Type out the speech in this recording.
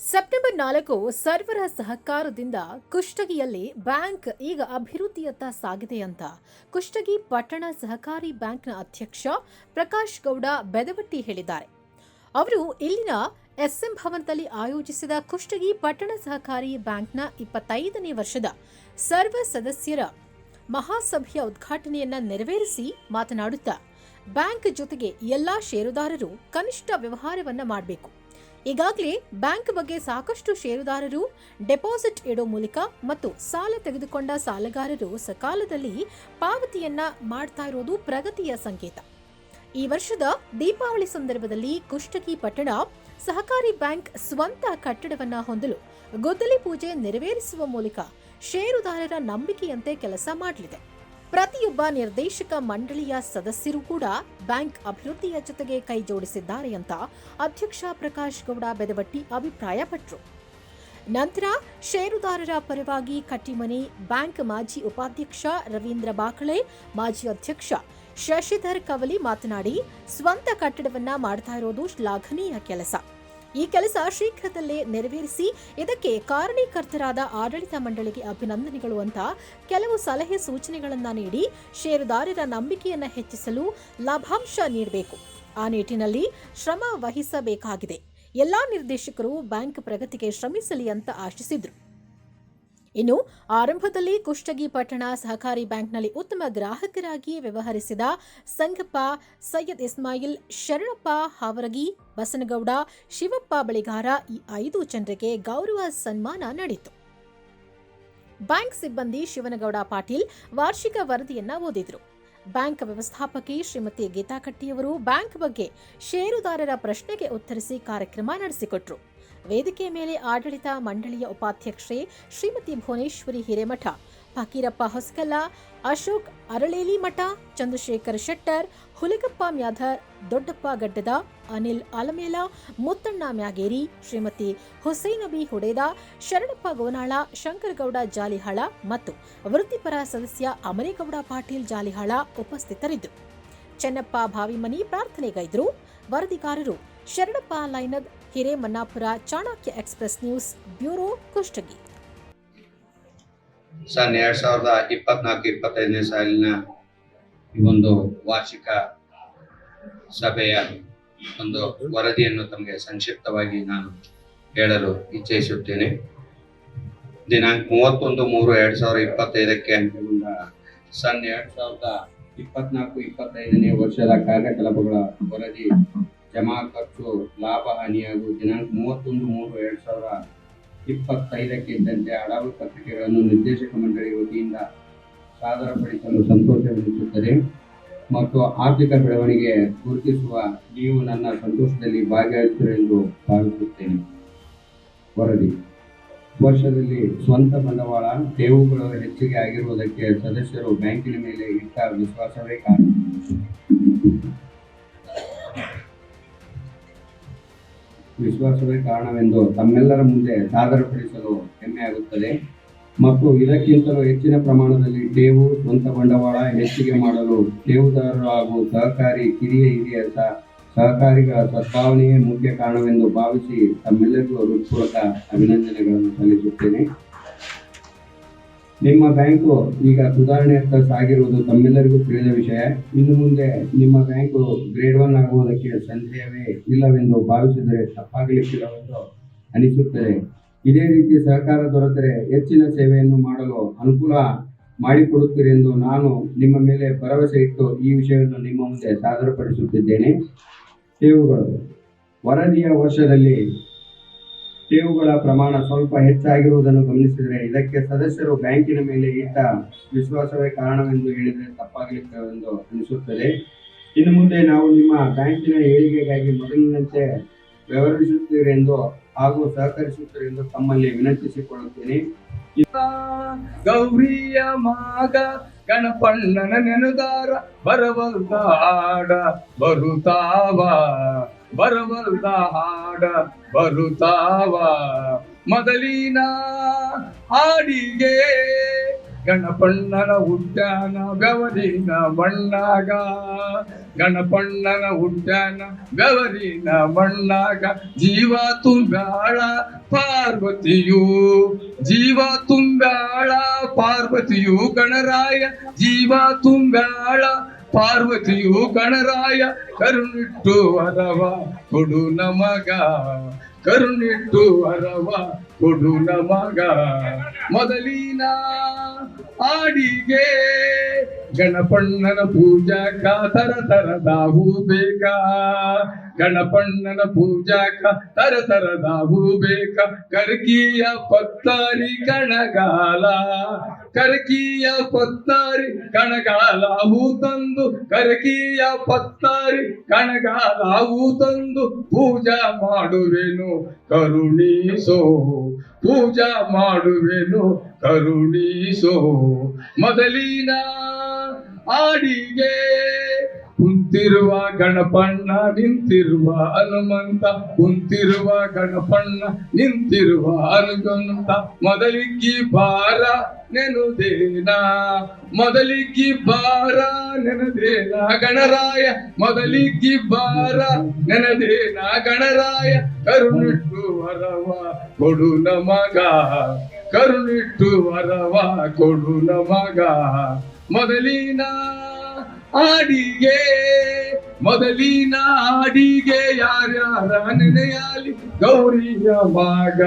September ನಾಲ್ಕು ಸರ್ವರ ಸಹಕಾರದಿಂದ ಕುಷ್ಟಗಿಯಲ್ಲಿ ಬ್ಯಾಂಕ್ ಈಗ ಅಭಿವೃದ್ಧಿಯತ್ತ ಸಾಗಿದೆ ಅಂತ. ಕುಷ್ಟಗಿ ಪಟ್ಟಣ ಸಹಕಾರಿ ಬ್ಯಾಂಕ್ನ ಅಧ್ಯಕ್ಷ ಪ್ರಕಾಶ್ ಗೌಡ ಬೆದವಟ್ಟಿ ಹೇಳಿದ್ದಾರೆ. ಅವರು ಇಲ್ಲಿನ ಎಸ್ಎಂ ಭವನದಲ್ಲಿ ಆಯೋಜಿಸಿದ ಕುಷ್ಟಗಿ ಪಟ್ಟಣ ಸಹಕಾರಿ ಬ್ಯಾಂಕ್ನ ಇಪ್ಪತ್ತೈದನೇ ವರ್ಷದ ಸರ್ವ ಸದಸ್ಯರ ಮಹಾಸಭೆಯ ಉದ್ಘಾಟನೆಯನ್ನ ನೆರವೇರಿಸಿ ಮಾತನಾಡುತ್ತಾ, ಬ್ಯಾಂಕ್ ಜೊತೆಗೆ ಎಲ್ಲಾ ಷೇರುದಾರರು ಕನಿಷ್ಠ ವ್ಯವಹಾರವನ್ನ ಮಾಡಬೇಕು. ಈಗಾಗಲೇ ಬ್ಯಾಂಕ್ ಬಗ್ಗೆ ಸಾಕಷ್ಟು ಷೇರುದಾರರು ಡೆಪಾಸಿಟ್ ಇಡೋ ಮೂಲಕ ಮತ್ತು ಸಾಲ ತೆಗೆದುಕೊಂಡ ಸಾಲಗಾರರು ಸಕಾಲದಲ್ಲಿ ಪಾವತಿಯನ್ನ ಮಾಡ್ತಾ ಇರೋದು ಪ್ರಗತಿಯ ಸಂಕೇತ. ಈ ವರ್ಷದ ದೀಪಾವಳಿ ಸಂದರ್ಭದಲ್ಲಿ ಕುಷ್ಟಗಿ ಪಟ್ಟಣ ಸಹಕಾರಿ ಬ್ಯಾಂಕ್ ಸ್ವಂತ ಕಟ್ಟಡವನ್ನ ಹೊಂದಲು ಗುದ್ದಲಿ ಪೂಜೆ ನೆರವೇರಿಸುವ ಮೂಲಕ ಷೇರುದಾರರ ನಂಬಿಕೆಯಂತೆ ಕೆಲಸ ಮಾಡಲಿದೆ. ಪ್ರತಿಯೊಬ್ಬ ನಿರ್ದೇಶಕ ಮಂಡಳಿಯ ಸದಸ್ಯರು ಕೂಡ ಬ್ಯಾಂಕ್ ಅಭಿವೃದ್ಧಿಯ ಜೊತೆಗೆ ಕೈ ಜೋಡಿಸಿದ್ದಾರೆ ಅಂತ ಅಧ್ಯಕ್ಷ ಪ್ರಕಾಶ್ ಗೌಡ ಬೆದವಟ್ಟಿ ಅಭಿಪ್ರಾಯಪಟ್ಟರು ನಂತರ ಷೇರುದಾರರ ಪರವಾಗಿ ಕಟ್ಟಿಮನಿ ಬ್ಯಾಂಕ್ ಮಾಜಿ ಉಪಾಧ್ಯಕ್ಷ ರವೀಂದ್ರ ಬಾಕಳೆ, ಮಾಜಿ ಅಧ್ಯಕ್ಷ ಶಶಿಧರ್ ಕವಲಿ ಮಾತನಾಡಿ, ಸ್ವಂತ ಕಟ್ಟಡವನ್ನ ಮಾಡ್ತಾ ಇರೋದು ಶ್ಲಾಘನೀಯ ಕೆಲಸ. ಈ ಕೆಲಸ ಶೀಘ್ರದಲ್ಲೇ ನೆರವೇರಿಸಿ, ಇದಕ್ಕೆ ಕಾರಣೀಕರ್ತರಾದ ಆಡಳಿತ ಮಂಡಳಿಗೆ ಅಭಿನಂದನೆಗಳು ಅಂತ ಕೆಲವು ಸಲಹೆ ಸೂಚನೆಗಳನ್ನು ನೀಡಿ, ಷೇರುದಾರರ ನಂಬಿಕೆಯನ್ನು ಹೆಚ್ಚಿಸಲು ಲಾಭಾಂಶ ನೀಡಬೇಕು. ಆ ನಿಟ್ಟಿನಲ್ಲಿ ಶ್ರಮ ವಹಿಸಬೇಕಾಗಿದೆ. ಎಲ್ಲಾ ನಿರ್ದೇಶಕರು ಬ್ಯಾಂಕ್ ಪ್ರಗತಿಗೆ ಶ್ರಮಿಸಲಿ ಅಂತ ಆಶಿಸಿದ್ರು. ಇನ್ನು ಆರಂಭದಲ್ಲಿ ಕುಷ್ಟಗಿ ಪಟ್ಟಣ ಸಹಕಾರಿ ಬ್ಯಾಂಕ್ನಲ್ಲಿ ಉತ್ತಮ ಗ್ರಾಹಕರಾಗಿ ವ್ಯವಹರಿಸಿದ ಸಂಗಪ್ಪ ಸೈಯದ್ ಇಸ್ಮಾಯಿಲ್, ಶರಣಪ್ಪ ಹಾವರಗಿ, ಬಸನಗೌಡ, ಶಿವಪ್ಪ ಬಳಿಗಾರ ಈ ಐದು ಜನರಿಗೆ ಗೌರವ ಸನ್ಮಾನ ನಡೆಯಿತು ಬ್ಯಾಂಕ್ ಸಿಬ್ಬಂದಿ ಶಿವನಗೌಡ ಪಾಟೀಲ್ ವಾರ್ಷಿಕ ವರದಿಯನ್ನ ಓದಿದ್ರು. ಬ್ಯಾಂಕ್ ವ್ಯವಸ್ಥಾಪಕಿ ಶ್ರೀಮತಿ ಗೀತಾಕಟ್ಟಿಯವರು ಬ್ಯಾಂಕ್ ಬಗ್ಗೆ ಷೇರುದಾರರ ಪ್ರಶ್ನೆಗೆ ಉತ್ತರಿಸಿ ಕಾರ್ಯಕ್ರಮ ನಡೆಸಿಕೊಟ್ರು. ವೇದಿಕೆ ಮೇಲೆ ಆಡಳಿತ ಮಂಡಳಿಯ ಉಪಾಧ್ಯಕ್ಷೆ ಶ್ರೀಮತಿ ಭುವನೇಶ್ವರಿ ಹಿರೇಮಠ, ಫಕೀರಪ್ಪ ಹೊಸಕಲ್ಲ, ಅಶೋಕ್ ಅರಳೇಲಿ ಮಠ, ಚಂದ್ರಶೇಖರ್ ಶೆಟ್ಟರ್, ಹುಲಿಗಪ್ಪ ಮ್ಯಾಧರ್, ದೊಡ್ಡಪ್ಪ ಗಡ್ಡದ, ಅನಿಲ್ ಆಲಮೇಲ, ಮುತ್ತಣ್ಣ ಮ್ಯಾಗೇರಿ, ಶ್ರೀಮತಿ ಹುಸೈನಬಿ ಹುಡೇದ, ಶರಣಪ್ಪ ಗೋನಾಳ, ಶಂಕರಗೌಡ ಜಾಲಿಹಾಳ ಮತ್ತು ವೃತ್ತಿಪರ ಸದಸ್ಯ ಅಮರೇಗೌಡ ಪಾಟೀಲ್ ಜಾಲಿಹಾಳ ಉಪಸ್ಥಿತರಿದ್ದರು. ಚೆನ್ನಪ್ಪ ಭಾವಿಮನಿ ಪ್ರಾರ್ಥನೆಗೈದರು. ವರದಿಗಾರರು Sharanappa Lainad Hiremannapura Chanakya Express News, bureau Kushtagi. ಸನ್ ಎರಡ್ ಸಾವಿರದ ಇಪ್ಪತ್ನಾಲ್ಕು, ಇಪ್ಪತ್ತೈದನೇ ಸಾಲಿನ ಈ ಒಂದು ವಾರ್ಷಿಕ ಸಭೆಯ ಒಂದು ವರದಿಯನ್ನು ತಮಗೆ ಸಂಕ್ಷಿಪ್ತವಾಗಿ ನಾನು ಹೇಳಲು ಇಚ್ಛಿಸುತ್ತೇನೆ. ದಿನಾಂಕ ಮೂವತ್ತೊಂದು ಮೂರು ಎರಡ್ ಸಾವಿರದ ಇಪ್ಪತ್ತೈದಕ್ಕೆ ಅಂತ್ಯಗೊಂಡ ಸನ್ ಎರಡ್ ಸಾವಿರದ ಇಪ್ಪತ್ನಾಲ್ಕು, ಇಪ್ಪತ್ತೈದನೇ ವರ್ಷದ ಕಾರ್ಯಕಲಾಪಗಳ ವರದಿ ಜಮಾ ಖರ್ಚು ಲಾಭ ಹಾನಿ ದಿನಾಂಕ ಮೂವತ್ತೊಂದು ಮೂರು ಎರಡ್ ಸಾವಿರ ಇಪ್ಪತ್ತೈದಕ್ಕೆ ಇದ್ದಂತೆ ಹಲವು ಪತ್ರಿಕೆಗಳನ್ನು ನಿರ್ದೇಶಕ ಮಂಡಳಿ ವತಿಯಿಂದ ಸಾದರಪಡಿಸಲು ಸಂತೋಷವೆನಿಸುತ್ತದೆ ಮತ್ತು ಆರ್ಥಿಕ ಬೆಳವಣಿಗೆ ಗುರುತಿಸುವ ನೀವು ನನ್ನ ಸಂತೋಷದಲ್ಲಿ ಭಾಗಿಯಾಗುತ್ತೀರೆಂದು ಭಾವಿಸುತ್ತೇನೆ. ವರದಿ. ವರ್ಷದಲ್ಲಿ ಸ್ವಂತ ಬಂಡವಾಳ ಠೇವುಗಳು ಹೆಚ್ಚಿಗೆ ಆಗಿರುವುದಕ್ಕೆ ಸದಸ್ಯರು ಬ್ಯಾಂಕಿನ ಮೇಲೆ ಇಟ್ಟ ವಿಶ್ವಾಸವೇ ಕಾರಣ. ವಿಶ್ವಾಸವೇ ಕಾರಣವೆಂದು ತಮ್ಮೆಲ್ಲರ ಮುಂದೆ ಸಾದರಪಡಿಸಲು ಹೆಮ್ಮೆಯಾಗುತ್ತದೆ. ಮತ್ತು ಇದಕ್ಕಿಂತಲೂ ಹೆಚ್ಚಿನ ಪ್ರಮಾಣದಲ್ಲಿ ಠೇವು, ಸ್ವಂತ ಬಂಡವಾಳ ಹೆಚ್ಚಿಗೆ ಮಾಡಲು ಠೇವುದಾರರು ಹಾಗೂ ಸಹಕಾರಿ ಕಿರಿಯ ಹಿರಿಯ ಸಹ- ಸಹಕಾರಿಗಳ ಸದ್ಭಾವನೆಯೇ ಮುಖ್ಯ ಕಾರಣವೆಂದು ಭಾವಿಸಿ ತಮ್ಮೆಲ್ಲರಿಗೂ ಹೃತ್ಪೂರ್ವಕ ಅಭಿನಂದನೆಗಳನ್ನು ಸಲ್ಲಿಸುತ್ತೇನೆ. ನಿಮ್ಮ ಬ್ಯಾಂಕು ಈಗ ಸುಧಾರಣೆಯತ್ತ ಸಾಗಿರುವುದು ತಮ್ಮೆಲ್ಲರಿಗೂ ತಿಳಿದ ವಿಷಯ. ಇನ್ನು ಮುಂದೆ ನಿಮ್ಮ ಬ್ಯಾಂಕು ಗ್ರೇಡ್ ಒನ್ ಆಗುವುದಕ್ಕೆ ಸಂದೇಹವೇ ಇಲ್ಲವೆಂದು ಭಾವಿಸಿದರೆ ತಪ್ಪಾಗಲಿಕ್ಕಿಲ್ಲವೆಂದು ಅನಿಸುತ್ತದೆ. ಇದೇ ರೀತಿ ಸಹಕಾರ ದೊರೆತರೆ ಹೆಚ್ಚಿನ ಸೇವೆಯನ್ನು ಮಾಡಲು ಅನುಕೂಲ ಮಾಡಿಕೊಡುತ್ತೀರಿ ಎಂದು ನಾನು ನಿಮ್ಮ ಮೇಲೆ ಭರವಸೆ ಇಟ್ಟು ಈ ವಿಷಯವನ್ನು ನಿಮ್ಮ ಮುಂದೆ ಸಾದರಪಡಿಸುತ್ತಿದ್ದೇನೆ. ಸೇವುಗಳು ವರದಿಯ ವರ್ಷದಲ್ಲಿ ಠೇವುಗಳ ಪ್ರಮಾಣ ಸ್ವಲ್ಪ ಹೆಚ್ಚಾಗಿರುವುದನ್ನು ಗಮನಿಸಿದರೆ ಇದಕ್ಕೆ ಸದಸ್ಯರು ಬ್ಯಾಂಕಿನ ಮೇಲೆ ಇಟ್ಟ ವಿಶ್ವಾಸವೇ ಕಾರಣವೆಂದು ಹೇಳಿದರೆ ತಪ್ಪಾಗಲಿಕ್ಕೆಂದು ಅನಿಸುತ್ತದೆ. ಇನ್ನು ಮುಂದೆ ನಾವು ನಿಮ್ಮ ಬ್ಯಾಂಕಿನ ಏಳಿಗೆಗಾಗಿ ಮೊದಲಿನಂತೆ ವ್ಯವಹರಿಸುತ್ತೀರೆಂದು ಹಾಗೂ ಸಹಕರಿಸುತ್ತೀರೆಂದು ತಮ್ಮಲ್ಲಿ ವಿನಂತಿಸಿಕೊಳ್ಳುತ್ತೇನೆ. ಗೌರಿಯ ಮಾಗ ಗಣಪಣ್ಣನ ನೆನುದಾರ ಬರುತ್ತಾವ ಬರವಲ್ದ ಹಾಡ ಬರುತ್ತಾವ ಮೊದಲಿನ ಹಾಡಿಗೆ ಗಣಪಣ್ಣನ ಉದ್ಯಾನ ಗವರಿನ ಮಣ್ಣಾಗ. ಗಣಪಣ್ಣನ ಉದ್ಯಾನ ಗವರಿನ ಮಣ್ಣಾಗ. ಜೀವ ತುಂಬ್ಯಾಳ ಪಾರ್ವತಿಯು, ಜೀವ ತುಂಬ್ಯಾಳ ಪಾರ್ವತಿಯು ಗಣರಾಯ. ಜೀವ ತುಂಬ್ಯಾಳ ಪಾರ್ವತಿಯು ಗಣರಾಯ ಕರುಣಿಟ್ಟು ಅರವ ಕೊಡು ನಮಗ. ಕರುಣಿಟ್ಟು ಅರವ ಕೊಡು ನಮಗ. ಮೊದಲಿನ ಆಡಿಗೆ ಗಣಪಣ್ಣನ ಕಾ ತರ ತರದ ಹೂ ಬೇಕಾ. ಗಣಪಣ್ಣನ ಪೂಜಾಕ ತರ ಬೇಕಾ ಬೇಕ. ಕರ್ಕಿಯ ಪತ್ತಾರಿ ಕಣಗಾಲ. ಕರ್ಕಿಯ ಪತ್ತಾರಿ ಕಣಗಾಲ ಹೂ ತಂದು, ಕರ್ಕಿಯ ಪತ್ತಾರಿ ಕಣಗಾಲ ಹೂ ತಂದು ಪೂಜಾ ಮಾಡುವೆನು. ಕರುಣೀಸೋ, ಪೂಜಾ ಮಾಡುವೆನು. ಕರುಣೀಸೋ ಮೊದಲಿನ ಆಡಿಗೆ ಕುಂತಿರುವ ಗಣಪಣ್ಣ ನಿಂತಿರುವ ಹನುಮಂತ, ಕುಂತಿರುವ ಗಣಪಣ್ಣ ನಿಂತಿರುವ ಹನುಮಂತ ಮೊದಲಿಕ್ಕಿ ಬಾರ ನೆನುದೇನ ಮೊದಲಿಕ್ಕಿ ಬಾರ ನೆನದೇನ ಗಣರಾಯ. ಮೊದಲಿಕ್ಕಿ ಬಾರ ನೆನದೇನ ಗಣರಾಯ. ಕರುಣಿಟ್ಟು ವರವ ಕೊಡು ನಮಗ. ಕರುಣಿಟ್ಟು ವರವ ಕೊಡು ನಮಗ. ಮೊದಲಿನ ಆಡಿಗೆ ಮೊದಲಿನ ಆಡಿಗೆ ಯಾರ್ಯಾರ ನೆನೆಯಾಲಿ ಗೌರಿಯ ಮಗ.